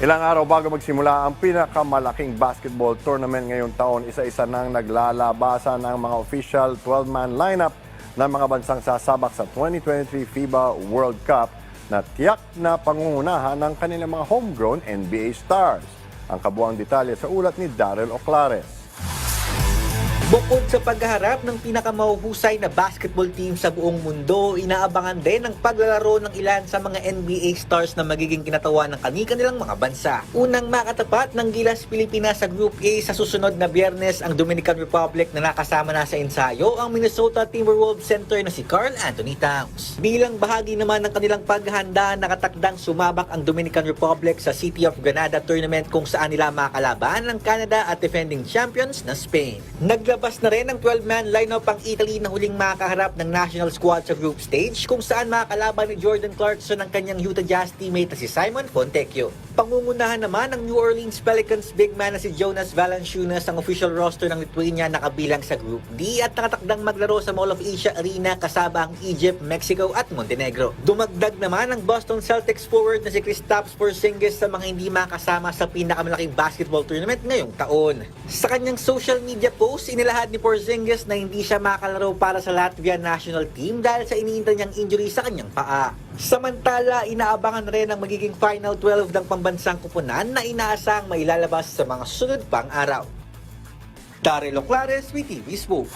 Ilang araw bago magsimula ang pinakamalaking basketball tournament ngayong taon, isa-isa nang naglalabasan ang mga official 12-man lineup ng mga bansang sasabak sa 2023 FIBA World Cup na tiyak na pangungunahan ng kanilang mga homegrown NBA stars. Ang kabuang detalye sa ulat ni Daryl Oclares. Bukod sa paghaharap ng pinakamahuhusay na basketball team sa buong mundo, inaabangan din ang paglalaro ng ilan sa mga NBA stars na magiging kinatawan ng kani-kanilang mga bansa. Unang makatapat ng Gilas Pilipinas sa Group A sa susunod na biyernes ang Dominican Republic na nakasama na sa ensayo ang Minnesota Timberwolves center na si Carl Anthony Towns. Bilang bahagi naman ng kanilang paghahanda, nakatakdang sumabak ang Dominican Republic sa City of Granada tournament kung saan nila makalaban ng Canada at defending champions na Spain. Naglabas na rin ang 12-man lineup ang Italy na huling makaharap ng national squad sa group stage kung saan makakalaban ni Jordan Clarkson ang kanyang Utah Jazz teammate na si Simon Fontecchio. Pangungunahan naman ng New Orleans Pelicans big man na si Jonas Valanciunas ang official roster ng Lithuania na kabilang sa Group D at nakatakdang maglaro sa Mall of Asia Arena kasama ang Egypt, Mexico at Montenegro. Dumagdag naman ang Boston Celtics forward na si Kristaps Porzingis sa mga hindi makasama sa pinakamalaking basketball tournament ngayong taon. Sa kanyang social media post, inilahad ni Porzingis na hindi siya makalaro para sa Latvia national team dahil sa iniintay niyang injury sa kanyang paa. Samantala, inaabangan rin ang magiging Final 12 ng pambansang kupunan na inaasang mailalabas sa mga sunod pang araw. Daryl Oclares, WTV Spoke.